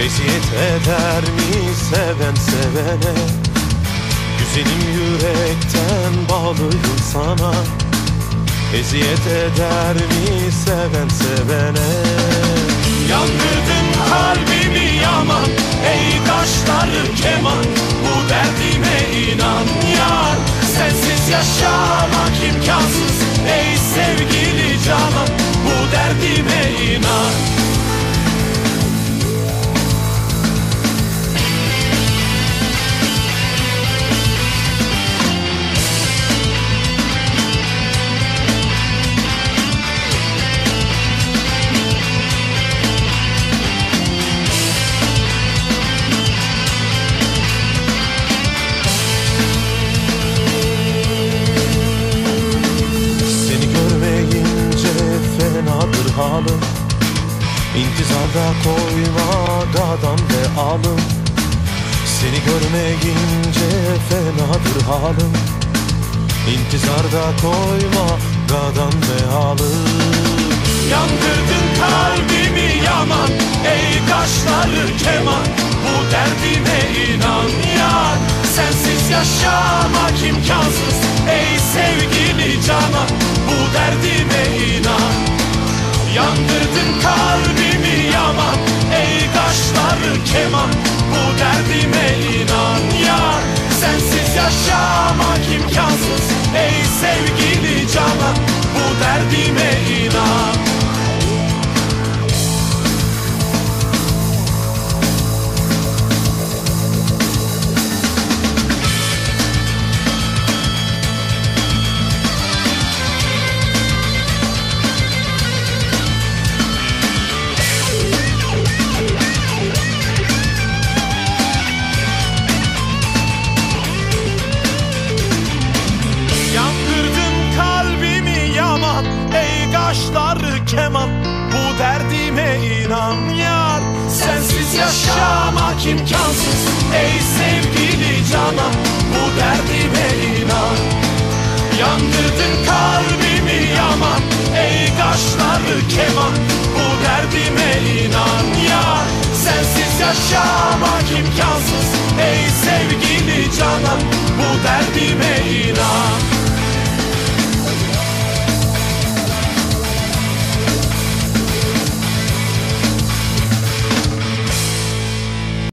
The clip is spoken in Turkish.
Eziyet eder mi seven sevene? Güzelim yürekten bağlıyım sana. Eziyet eder mi seven sevene? Yandırdın kalbimi yaman Ey kaşları keman. Bu derdime inan yar. Sensiz yaşamak imkansız Ey sevgili canan. Bu derdime inan halim İntizarda koyma gadan ve alım. Seni görmeyince fenadır halim İntizarda koyma gadan ve alım. Yandırdın kalbimi yaman Ey kaşları keman. Bu derdime inan yar Sensiz yaşamak imkansız. Ey sevgili canan Bu derdime inan keman Bu derdime inan yar Sensiz yaşamak imkansız yaşamak imkansız Ey sevgili canan Bu derdime inan. Yandırdın kalbimi yaman Ey kaşları keman